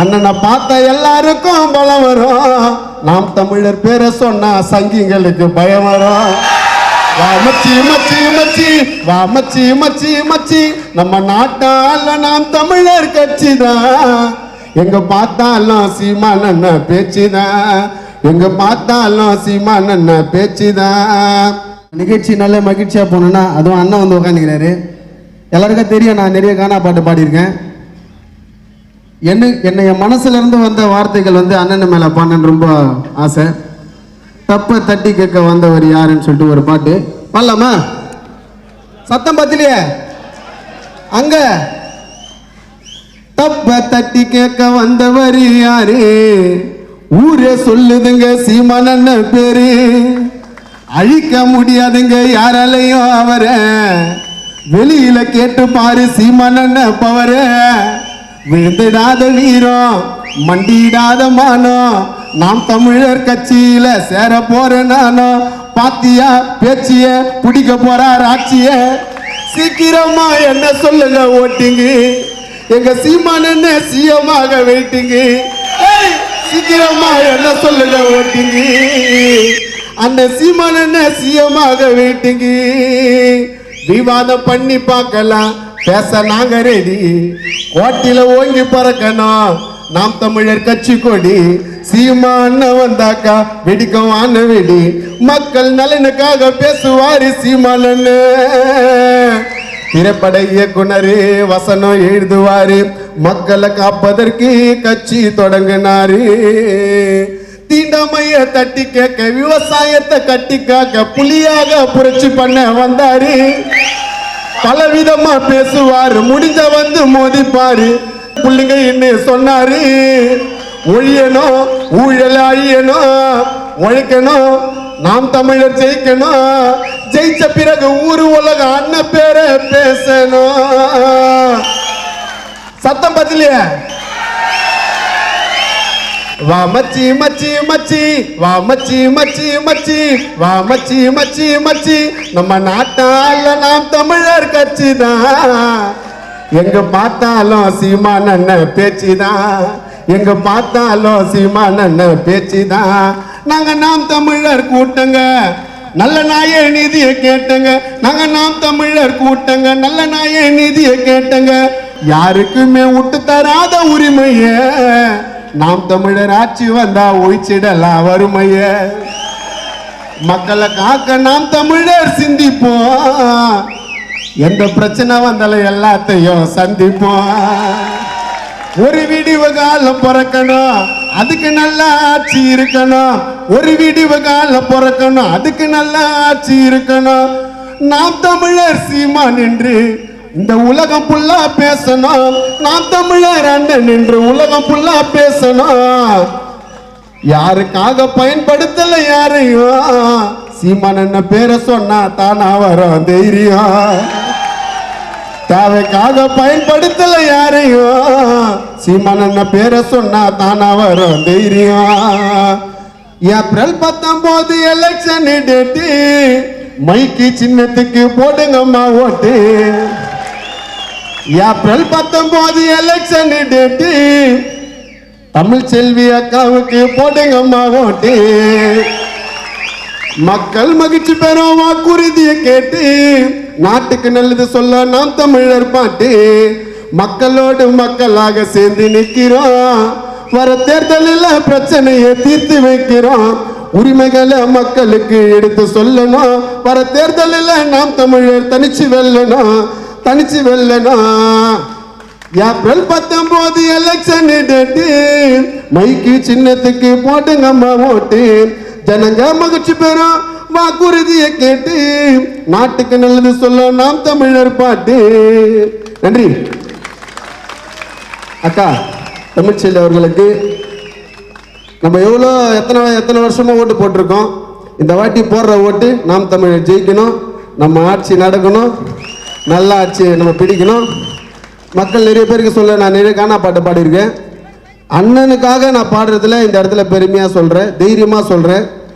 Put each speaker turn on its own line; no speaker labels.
அண்ணனை பார்த்த எல்லாருக்கும் பலம் வரும். நாம் தமிழர் பேரை சொன்னா சங்கிங்களுக்கு பயம் வரும். வா மச்சி மச்சி மச்சி வா மச்சி மச்சி மச்சி. நம்ம நாட்டால நாம் தமிழர் கட்சி தான் எங்க பார்த்தாலும் சீமானண்ண பேச்சு தான் எங்க பார்த்தாலும் சீமானண்ண பேச்சு தான் நிகழ்ச்சி நல்ல மகிழ்ச்சியா போகணும்னா அதுவும் அண்ணன் வந்து உட்காந்துக்கிறாரு எல்லாருக்கும் தெரியும் நான் நிறைய கானா பாட்டு பாடியிருக்கேன். என்ன என்னை என் மனசுல இருந்து வந்த வார்த்தைகள் வந்து அண்ணன் மேல பாடணுன்னு ரொம்ப ஆசை. தப்ப தட்டி கேட்க வந்தவர் யாருன்னு சொல்லிட்டு ஒரு பாட்டு. பாடலாமா? சத்தம் பத்திலையே. அங்க. தப்ப தட்டி கேட்க வந்தவர் யாரு? ஊரே சொல்லுதுங்க சீமானண்ண பேரு. அழிக்க முடியாதுங்க யாராலையும் அவரை. வெளியில கேட்டு பாரு சீமானண்ண பவரை. விழுந்திடாத வீரம் மண்டியிடாத மானம். நாம் தமிழர் கட்சியில சேர போற நானும் பாத்தியா பேச்சிய பிடிக்க போறார் ஆட்சிய சீக்கிரமா என்ன சொல்லுங்க ஓட்டிங்க. எங்க சீமான் என்ன சிஎமாக வெயிட்டிங்க. சீக்கிரமா என்ன சொல்லுங்க ஓட்டிங்க. அந்த சீமான் என்ன சிஎமாக வெயிட்டிங்க. விவாதம் பண்ணி பார்க்கலாம். பேச நாங்க ரெடி கோட்டில ஓங்கி பறக்கணும் நாம் தமிழர் கட்சி கொடி. சீமான வந்தாக்கா வெடிக்கும் வான வெடி. மக்கள் நலனுக்காக பேசுவாரு சீமானன்னு திரைப்பட இயக்குனரு வசனம் எழுதுவாரு. மக்களை காப்பதற்கு கட்சி தொடங்கினாரு. தீண்டாமைய தட்டி கேட்க விவசாயத்தை கட்டி காக்க புலியாக புரட்சி பண்ண வந்தாரு. பலவிதமா பேசுவாரு. முடிஞ்ச வந்து மோதிப்பாரு. பிள்ளைங்க இன்னும் சொன்னாரு. ஒழியணும் ஊழல் அழியணும் உழைக்கணும் நாம் தமிழர் ஜெயிக்கணும் ஜெயிச்ச பிறகு ஊரு உலக அண்ணன் பேரை பேசணும் சத்தம் பத்திலையே. வா மச்சி மச்சி மச்சி. வா மச்சி மச்சி மச்சி. வா மச்சி மச்சி மச்சி. நம்ம நாட்டால நாம் தமிழர் கட்சி தான் எங்க பார்த்தாலும் சீமான பேச்சு தான் எங்க பார்த்தாலும் சீமான பேச்சு தான் நாங்க நாம் தமிழர் கூட்டங்க. நல்ல நாய நிதியை கேட்டங்க. நாங்க நாம் தமிழர் கூட்டங்க. நல்ல நாய நிதியை கேட்டங்க. யாருக்குமே விட்டு தராத உரிமைய. நாம் தமிழர் ஆட்சி வந்தா ஒழிச்சிடலாம் வறுமைய. மக்களை காக்க நாம் தமிழர் சிந்திப்போம். எந்த பிரச்சனை வந்தாலும் எல்லாத்தையும் சந்திப்போம். ஒரு விடிவு காலம் பிறக்கணும் அதுக்கு நல்ல ஆட்சி இருக்கணும். ஒரு விடிவு காலம் பிறக்கணும் அதுக்கு நல்ல ஆட்சி இருக்கணும். நாம் தமிழர் சீமான் என்று இந்த உலகம் புல்லா பேசணும். நான் தமிழர் அண்ணன் என்று உலகம் புல்லா பேசணும். யாருக்காக பயன்படுத்தல யாரையும்? சீமான் என்ன பேரை சொன்னா தானா வரும் தைரியம். தேவைக்காக பயன்படுத்தல யாரையும்? சீமான் என்ன பேரை சொன்னா தானா வரும் தைரியம். ஏப்ரல் பத்தொன்பது எலெக்ஷன் டேட்டு. மைக்கு சின்னத்துக்கு போடுங்கம்மா ஓட்டு. ஏப்ரல் பத்தொன்பது எலெக்ஷன் டேட்டு தமிழ் செல்வி அக்காவுக்கு போடுங்கம்மா ஓட்டு. மக்கள் மகிழ்ச்சி பெறும் வாக்குறுதியை கேட்டு நாட்டுக்கு நல்லது சொல்ல நாம் தமிழர் பாட்டு. மக்களோடு மக்களாக சேர்ந்து நிற்கிறோம். வர தேர்தலில் பிரச்சனையை தீர்த்து வைக்கிறோம். உரிமைகளை மக்களுக்கு எடுத்து சொல்லணும். வர தேர்தலில் நாம் தமிழர் தனிச்சு வெல்லணும். தனிச்சு வெல்லனா ஏப்ரல் பத்தொன்பது எலெக்ஷன் டேட்டு மைக்கு சின்னத்துக்கு போட்டுங்கம்மா ஓட்டு. ஜனங்க மகிழ்ச்சி பெறும் வாக்குறுதியை கேட்டு நாட்டுக்கு நல்லது சொல்ல நாம் தமிழர் பாட்டு. நன்றி. அக்கா தமிழ்ச்செல்வி அவர்களுக்கு நம்ம எவ்வளோ எத்தனை எத்தனை வருஷமா ஓட்டு போட்டிருக்கோம்? இந்த வாட்டி போடுற ஓட்டு நாம் தமிழர் ஜெயிக்கணும் நம்ம ஆட்சி நடக்கணும். நல்லா ஆட்சி நம்ம பிடிக்கணும். மக்கள் நிறைய பேருக்கு சொல்ல நான் நிறைய கானா பாட்டு பாடியிருக்கேன். அண்ணனுக்காக நான் பாடுறதுல இந்த இடத்துல பெருமையாக சொல்கிறேன் தைரியமாக சொல்கிறேன்